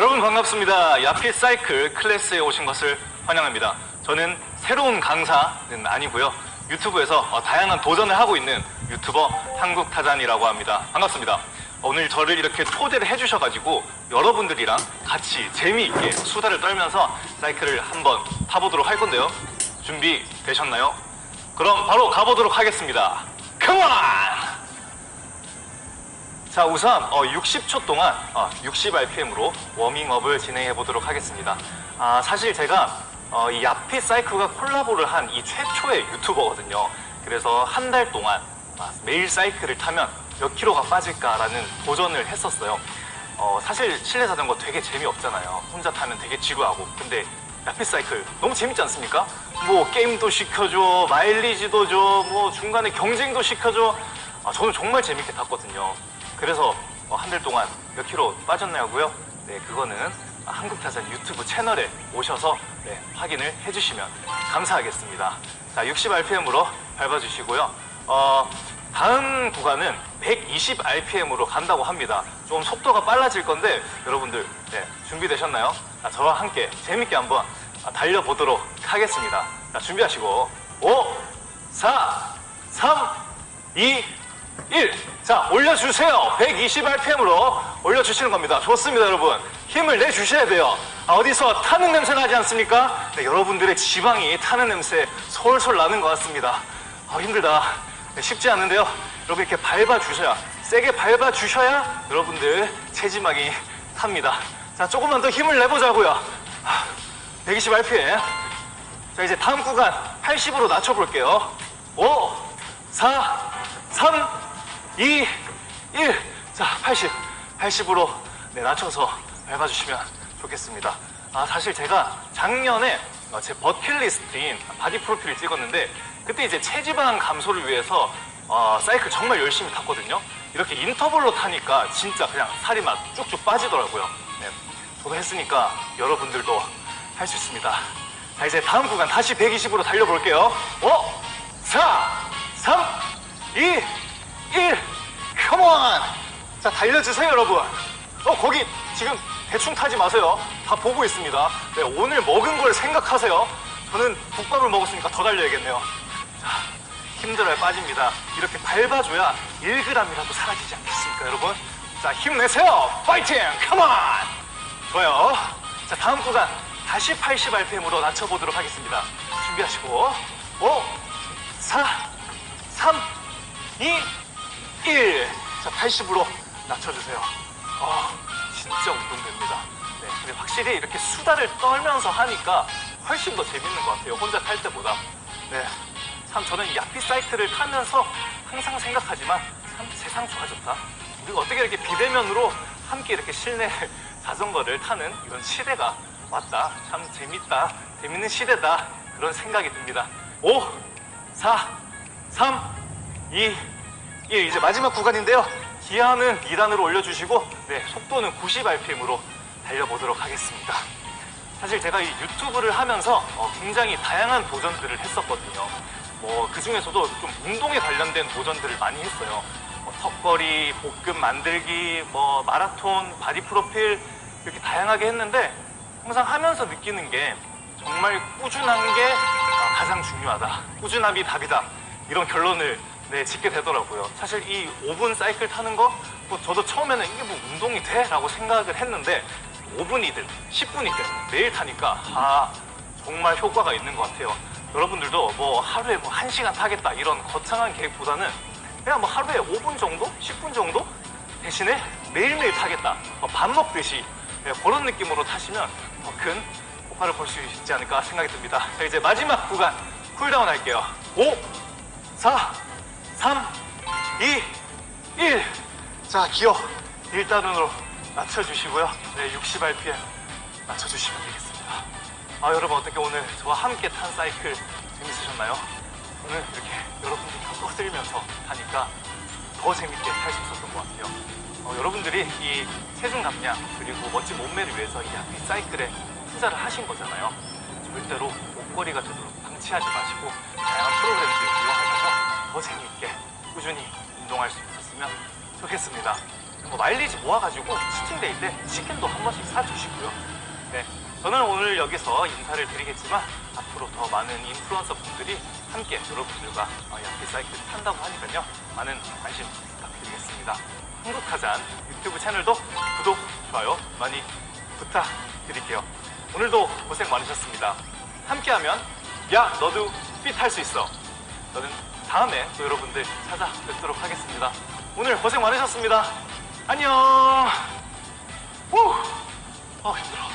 여러분 반갑습니다. 야피 사이클 클래스에 오신 것을 환영합니다. 저는 새로운 강사는 아니고요. 유튜브에서 어, 다양한 도전을 하고 있는 유튜버 한국타잔이라고 합니다. 반갑습니다. 오늘 저를 이렇게 초대를 해주셔가지고 여러분들이랑 같이 재미있게 수다를 떨면서 사이클을 한번 타보도록 할 건데요. 준비되셨나요? 그럼 바로 가보도록 하겠습니다. 컴온! 자 우선 어, 60초 동안 어, 60rpm으로 워밍업을 진행해 보도록 하겠습니다. 아, 사실 제가 어, 이 야피 사이클과 콜라보를 한 이 최초의 유튜버거든요. 그래서 한 달 동안 아, 매일 사이클을 타면 몇 킬로가 빠질까라는 도전을 했었어요. 어, 사실 실내 자전거 되게 재미없잖아요. 혼자 타면 되게 지루하고. 근데 야피 사이클 너무 재밌지 않습니까? 뭐 게임도 시켜줘, 마일리지도 줘, 뭐 중간에 경쟁도 시켜줘. 아, 저는 정말 재밌게 탔거든요. 그래서 어, 한달 동안 몇 킬로 빠졌냐고요? 네, 그거는 한국타산 유튜브 채널에 오셔서 네, 확인을 해주시면 감사하겠습니다. 자, 60rpm으로 밟아주시고요. 어, 다음 구간은 120rpm으로 간다고 합니다. 좀 속도가 빨라질 건데 여러분들 네, 준비되셨나요? 아, 저와 함께 재밌게 한번 아, 달려보도록 하겠습니다. 자, 준비하시고 5, 4, 3, 2, 1. 자, 올려주세요. 120rpm으로 올려주시는 겁니다. 좋습니다, 여러분. 힘을 내주셔야 돼요. 아, 어디서 타는 냄새 나지 않습니까? 네, 여러분들의 지방이 타는 냄새 솔솔 나는 것 같습니다. 아, 힘들다. 네, 쉽지 않은데요. 여러분 이렇게 밟아주셔야, 세게 밟아주셔야 여러분들 체지방이 탑니다. 자, 조금만 더 힘을 내보자고요. 120rpm. 자, 이제 다음 구간 80으로 낮춰볼게요. 5, 4, 3, 2, 1. 자, 80. 80으로 네, 낮춰서 밟아주시면 좋겠습니다. 아, 사실 제가 작년에 어, 제 버킷리스트인 바디 프로필을 찍었는데 그때 이제 체지방 감소를 위해서 어, 사이클 정말 열심히 탔거든요. 이렇게 인터벌로 타니까 진짜 그냥 살이 막 쭉쭉 빠지더라고요. 네, 저도 했으니까 여러분들도 할 수 있습니다. 자, 이제 다음 구간 다시 120으로 달려볼게요. 5, 4, 3, 2, 1. 컴온! 자, 달려주세요, 여러분. 어, 거기 지금 대충 타지 마세요. 다 보고 있습니다. 네, 오늘 먹은 걸 생각하세요. 저는 국밥을 먹었으니까 더 달려야겠네요. 자, 힘들어야 빠집니다. 이렇게 밟아줘야 1g이라도 사라지지 않겠습니까, 여러분? 자, 힘내세요! 파이팅! 컴온! 좋아요. 자, 다음 구간 다시 80rpm으로 낮춰보도록 하겠습니다. 준비하시고 5, 4, 3, 2, 1. 자, 80으로 낮춰주세요. 아, 진짜 운동됩니다. 네, 근데 확실히 이렇게 수다를 떨면서 하니까 훨씬 더 재밌는 것 같아요. 혼자 탈 때보다. 네. 참 저는 야피 사이클을 타면서 항상 생각하지만 참 세상 좋아졌다. 우리가 어떻게 이렇게 비대면으로 함께 이렇게 실내 자전거를 타는 이런 시대가 왔다. 참 재밌다. 재밌는 시대다. 그런 생각이 듭니다. 5, 4, 3, 2, 1. 이제 마지막 구간인데요. 기아는 2단으로 올려주시고, 네, 속도는 90rpm으로 달려보도록 하겠습니다. 사실 제가 이 유튜브를 하면서 어, 굉장히 다양한 도전들을 했었거든요. 뭐, 그 중에서도 좀 운동에 관련된 도전들을 많이 했어요. 뭐, 턱걸이, 볶음 만들기, 뭐, 마라톤, 바디 프로필, 이렇게 다양하게 했는데, 항상 하면서 느끼는 게 정말 꾸준한 게 아, 가장 중요하다. 꾸준함이 답이다. 이런 결론을 네, 짓게 되더라고요. 사실 이 5분 사이클 타는 거, 뭐 저도 처음에는 이게 뭐 운동이 돼? 라고 생각을 했는데, 5분이든 10분이든 매일 타니까, 아, 정말 효과가 있는 것 같아요. 여러분들도 뭐 하루에 뭐 1시간 타겠다 이런 거창한 계획보다는 그냥 뭐 하루에 5분 정도? 10분 정도? 대신에 매일매일 타겠다. 어, 밥 먹듯이 네, 그런 느낌으로 타시면 더 큰 효과를 볼 수 있지 않을까 생각이 듭니다. 자, 이제 마지막 구간 쿨다운 할게요. 5, 4, 3, 2, 1. 자, 기어 1단으로 낮춰주시고요. 네, 60rpm 낮춰주시면 되겠습니다. 아, 여러분 어떻게 오늘 저와 함께 탄 사이클 재밌으셨나요? 오늘 이렇게 여러분들과 떠들면서 하니까 더 재밌게 탈 수 있었던 것 같아요. 어, 여러분들이 이 체중 감량 그리고 멋진 몸매를 위해서 이 야피 사이클에 투자를 하신 거잖아요. 절대로 목걸이가 되도록 방치하지 마시고 다양한 프로그램들 이용하셔서 더 재미있게 꾸준히 운동할 수 있었으면 좋겠습니다. 뭐 마일리지 모아가지고 치팅데이 때 치킨도 한 번씩 사주시고요. 네, 저는 오늘 여기서 인사를 드리겠지만 앞으로 더 많은 인플루언서 분들이 함께 여러분들과 어, 야피 사이클 탄다고 하니까요. 많은 관심 부탁드리겠습니다. 한국타잔 유튜브 채널도 구독, 좋아요 많이 부탁드릴게요. 오늘도 고생 많으셨습니다. 함께하면 야 너도 핏 할 수 있어. 저는 다음에 또 여러분들 찾아뵙도록 하겠습니다. 오늘 고생 많으셨습니다. 안녕. 우! 어 힘들어.